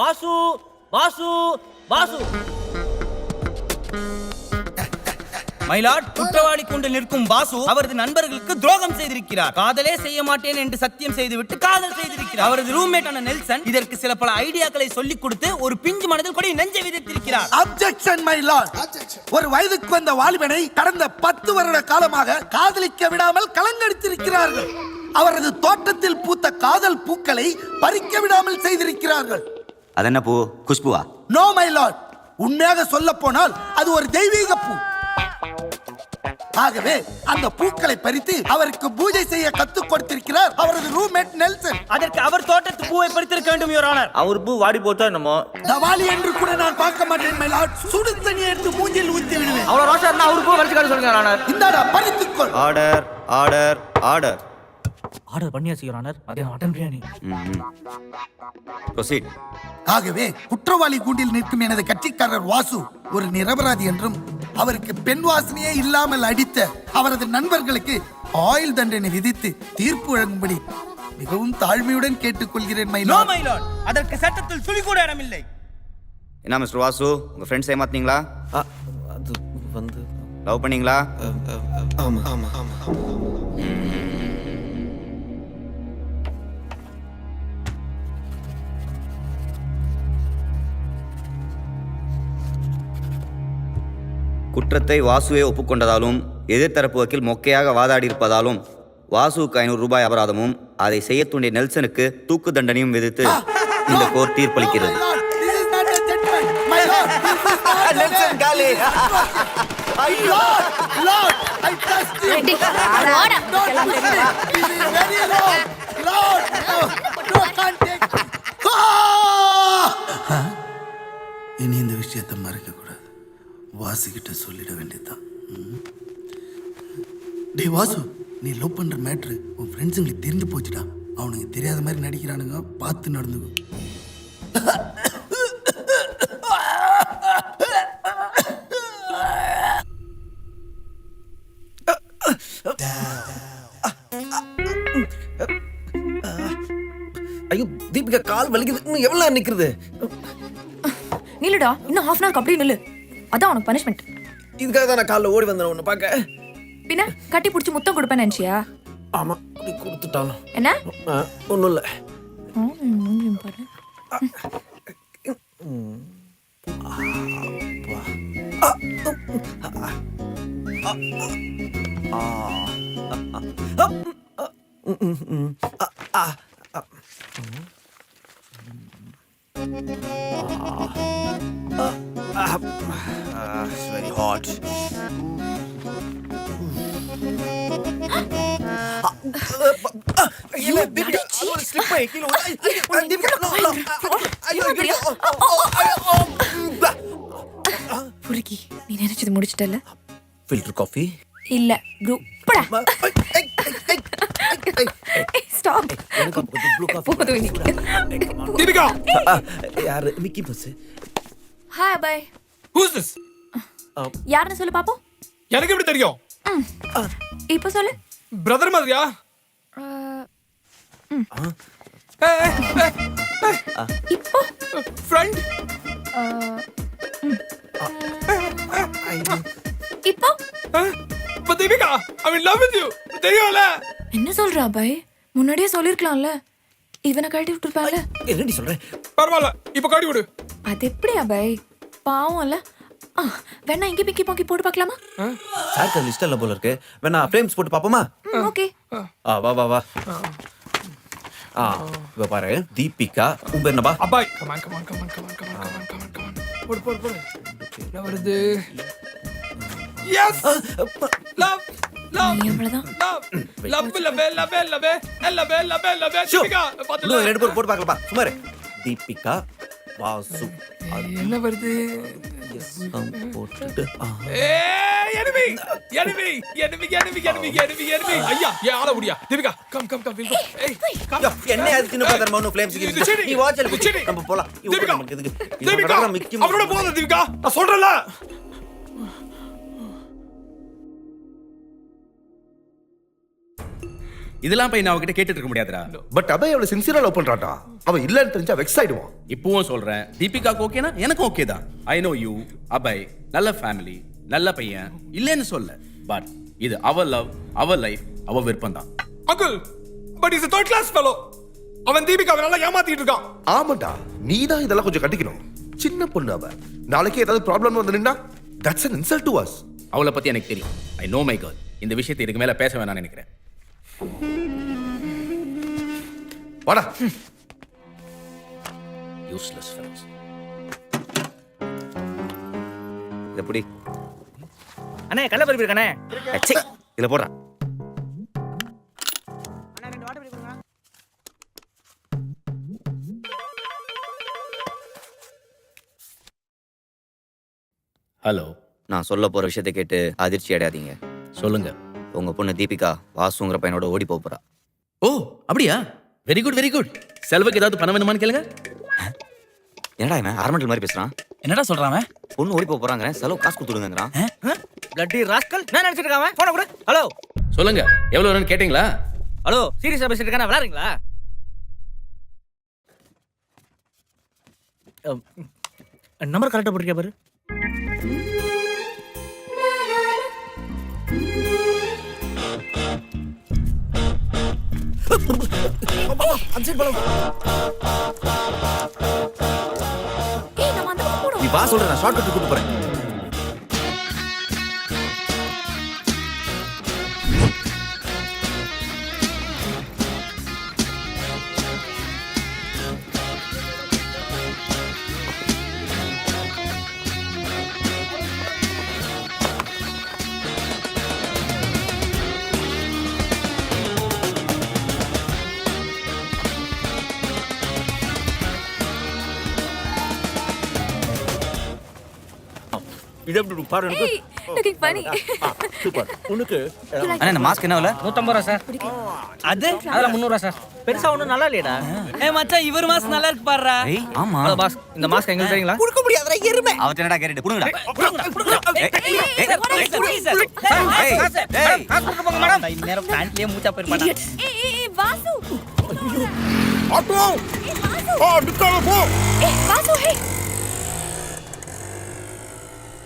வாசு வாசு வாசு. மயிலாட் குற்றவாளி கொண்டு நிற்கும் வாசு அவரது நண்பர்களுக்கு துரோகம் செய்திருக்கிறார். காதலே செய்ய மாட்டேன் என்று சத்தியம் செய்துவிட்டு காதல் செய்திருக்கிறார். அவரது ரூம்மேட்டான நெல்சன் இதற்கு சில பல ஐடியாக்களை சொல்லிக் கொடுத்து ஒரு பிஞ்சு மனதில் கொடி நெஞ்சை விதைத்திருக்கிறார். அப்ஜெக்ஷன் மை லார்ட் ஒரு வயதுக்கு வந்த வாலிபனை கடந்த பத்து வருட காலமாக காதலிக்க விடாமல் கலங்கடித்திருக்கிறார்கள். அவரது தோட்டத்தில் பூத்த காதல் பூக்களை பறிக்க விடாமல் செய்திருக்கிறார்கள். அது என்ன பூ? குஷ்புவா? நோ மை லார்ட் உண்மையாக சொல்ல போனால் அது ஒரு தெய்வீக பூ. ஆகவே அந்த பூக்களை பறித்து அவருக்கு பூஜை செய்ய கத்துக் கொடுத்திருக்கிறார் அவரது ரூம்மேட் நெல்சன். அதற்கு அவர் தோட்டத்து பூவை பறித்திருக்க வேண்டும் யுவர் ஆனர் அவர் பூ வாடி போச்சோ என்னமோ? தவாலி என்று கூட நான் பார்க்க மாட்டேன் மை லார்ட் சுடு தண்ணி எடுத்து மூஞ்சில் ஊத்தி விடுவேன். அவ்வளோ ரோஷா இருந்தா அவரு பூ வரைச்சு காட்ட சொல்லுங்க ஆனர் இந்தாடா பறித்துக்கொள். ஆர்டர் ஆர்டர் ஆர்டர் ஆர்டர் பண்ணியாச்சு யுவர் ஆனர் அதே மட்டன் பிரியாணி. ப்ரொசீட். ஆகவே குற்றவாளி கூண்டில் நிற்கும் எனது கட்சிக்காரர் வாசு ஒரு நிரபராதி என்றும் அவருக்கு பெண் வாசனையே இல்லாமல் அடித்த அவரது நண்பர்களுக்கு ஆயுள் தண்டனை விதித்து தீர்ப்பு வழங்கும்படி மிகவும் தாழ்மையுடன் கேட்டுக்கொள்கிறேன் மை நோ லார்ட். மயிலாட் அதற்கு சட்டத்தில் துளி கூட இடமில்லை. என்ன மிஸ்டர் வாசு? உங்க ஃப்ரெண்ட்ஸ் ஏமாத்தீங்களா ஆ, அது வந்து லவ் பண்ணீங்களா? ஆமா ஆமா ஆமா. குற்றத்தை வாசுவே ஒப்புக்கொண்டதாலும் எதிர்த்தரப்பு வக்கீல் மொக்கையாக வாதாடியிருப்பதாலும் வாசுவுக்கு ஐநூறு ரூபாய் அபராதமும் அதை செய்ய தூண்டிய நெல்சனுக்கு தூக்கு தண்டனையும் விதித்து இந்த போர் தீர்ப்பளிக்கிறது. இனி இந்த விஷயத்தை மறைக்கக்கூடாது. கூடாது வாசுகிட்ட சொல்லிட வேண்டியதுதான். டேய் வாசு நீ லவ் பண்ற மேட்ரு உன் ஃப்ரெண்ட்ஸுங்களுக்கு தெரிஞ்சு போச்சுடா. அவனுக்கு தெரியாத மாதிரி நடிக்கிறானுங்க. பார்த்து நடந்துக்கும் ஐயோ தீபிகா கால் வலிக்குது. இன்னும் எவ்வளவு நேரம் நிக்கிறது? நில்லுடா இன்னும் ஹாஃப் அன் அப்படியே நில்லு. அதான் உனக்கு பனிஷ்மெண்ட் இதுக்காக தான் நான் காலைல ஓடி வந்தேன் உன்னை பார்க்க பின்ன கட்டி பிடிச்சி முத்தம் கொடுப்பேன்னு நினைச்சியா ஆமா அப்படி கொடுத்துட்டானோ என்ன ஒன்றும் இல்லை ம், Ah, ah, it's very hot. You bitch! Slip ஆயி கீழ விழு. ஐயோ, ஐயோ, தேவிகா, no, no. ஐயோ, ஐயோ, ஐயோ, புருக்கி நீ நினைச்சது முடிச்சிட்டல ஃபில்டர் காஃபி இல்ல ப்ரூ படா ஸ்டாப் எனக்கு ப்ளூ காஃபி போதும் இன்னைக்கு தீபிகா யார் Mickey bus hi bye who's this யாருன்னு சொல்லு பாப்போம். எனக்கு எப்படி தெரியும்? இப்போ சொல்லு. பிரதர் மாதிரியா? அஹ், இப்போ? ஃப்ரெண்ட் ம். இப்போ? இப்போ Deepika I mean love with you தெரியும்ல? என்ன சொல்றா பை? முன்னாடியே சொல்லிருக்கலாம்ல. இவனை கழட்டி விட்டுருப்பான்ல. என்னடி சொல்றேன் பரவாயில்ல இப்போ காட்டி விடு. அது எப்படியா பை? பாவம்ல. வேணா இங்கே பிக்கி பாக்கி போட்டு பார்க்கலாமா? சாருக்கு லிஸ்ட் இல்ல போல இருக்கு. வேணா ஃப்ரேம்ஸ் போட்டு பாப்போமா ஓகே. ஆ. வா வா வா. ஆ. இவ பாரு தீபிகா பேர் என்னப்பா அப்பாய். Come on come on come on come on come on come on come on come on போடு போடு போடு. என்ன வருது? எஸ் லவ் லவ் நீ எவ்வளவுதான் love love love love love love love love show. Deepika பாத்து ரெண்டு போட்டு பார்க்கலாம்ப்பா சும்மா. தீபிகா வாசு என்ன வருது? போட்டுட்டு எனிமி எனிமி எனிமி எனிமி ஐயா ஏ Deepika come come come welcome ஏய் கம் என்ன அது சின்ன பதர் போலாம். தீபிகா தீபிகா தீபிகா நான் இதெல்லாம் போய் நான் அவகிட்ட கேட்டுட்டு இருக்க முடியாதுடா. பட் அபய் அவளை சின்சியரா லவ் பண்றான்டா. அவன் இல்லன்னு தெரிஞ்சா வெக்ஸ் ஆயிடுவான் இப்பவும் சொல்றேன். தீபிகாக்கு ஓகேனா எனக்கும் ஓகே தான். ஐ நோ யூ அபய் நல்ல ஃபேமிலி நல்ல பையன். இல்லைன்னு சொல்ல. பட் இது அவ லவ் அவ லைஃப் அவ விருப்பம் தான் uncle but is third class fellow அவன் தீபிகாவை நல்லா ஏமாத்திட்டு இருக்கான். ஆமாண்டா. நீ தான் இதெல்லாம் கொஞ்சம் கண்டிக்கணும். சின்ன பொண்ணு அவ. நாளைக்கு ஏதாவது ப்ராப்ளம் வந்து நின்னா that's an insult to us. அவளை பத்தி எனக்கு தெரியும். ஐ நோ மை கேர்ள் இந்த விஷயத்தை இதுக்கு மேல பேச வேணாம்னு நினைக்கிறேன். வாடா. யூஸ்லெஸ் ஃபெலோஸ் எப்படி? அண்ணே கடலை பருப்பு இருக்கானே அச்சே இதுல போடுறேன் ஹலோ. நான் சொல்ல போற விஷயத்தை கேட்டு அதிர்ச்சி அடையாதீங்க. சொல்லுங்க. உங்க பொண்ணு தீபிகா வாசுங்கிற பையனோட ஓடி போப் போறா. ஓ அப்படியா? வெரி குட் வெரி குட் செல்வக்கு ஏதாவது பணம் வேணுமான்னு கேளுங்க. என்னடா இவன்? அரமண்டல் மாதிரி பேசுறான். என்னடா சொல்றான் அவன்? பொண்ணு ஓடி போறாங்க செலவு காசு கொடுத்துடுங்கிறான் பிளட்டி ராஸ்கல் என்ன நினைச்சிட்டு இருக்கான் போன கொடு. ஹலோ. சொல்லுங்க எவ்வளவு வேணும்னு கேட்டீங்களா? ஹலோ சீரியஸா பேசிட்டு இருக்கானே விளையாடுறீங்களா? நம்பர் கரெக்டா போட்டிருக்கியா பாரு? நம்ம அந்த போறோம் நீ வா சொல்ற நான் ஷார்ட் கட் கூட்டு போறேன். இது எப்படி பாரு எனக்கு. ஏய் லுக்கிங் ஃபனி சூப்பர் உனக்கு அண்ணா இந்த மாஸ்க் என்ன விலை? நூத்தம்பது ரூபா சார். அது? அதெல்லாம் முந்நூறுவா சார். பெருசா ஒன்றும் நல்லா இல்லையடா. ஏ மச்சான் இவர் மாஸ் நல்லா இருக்கு பாருடா. ஏய் ஆமா. ஹலோ பாஸ் இந்த மாஸ்க் எங்களுக்கு தெரியுங்களா? கொடுக்க முடியாதுடா எருமை. அவத்த என்னடா கேட்டுட்டு? புடுங்கடா. நேரம் பேண்ட்லயே மூச்சா போயிருப்பாடா ஏய் ஏய் ஏய் வாசு. ஆட்டோ. ஏய் வாசு. ஆ நிக்காத போ. ஏய் வாசு ஹே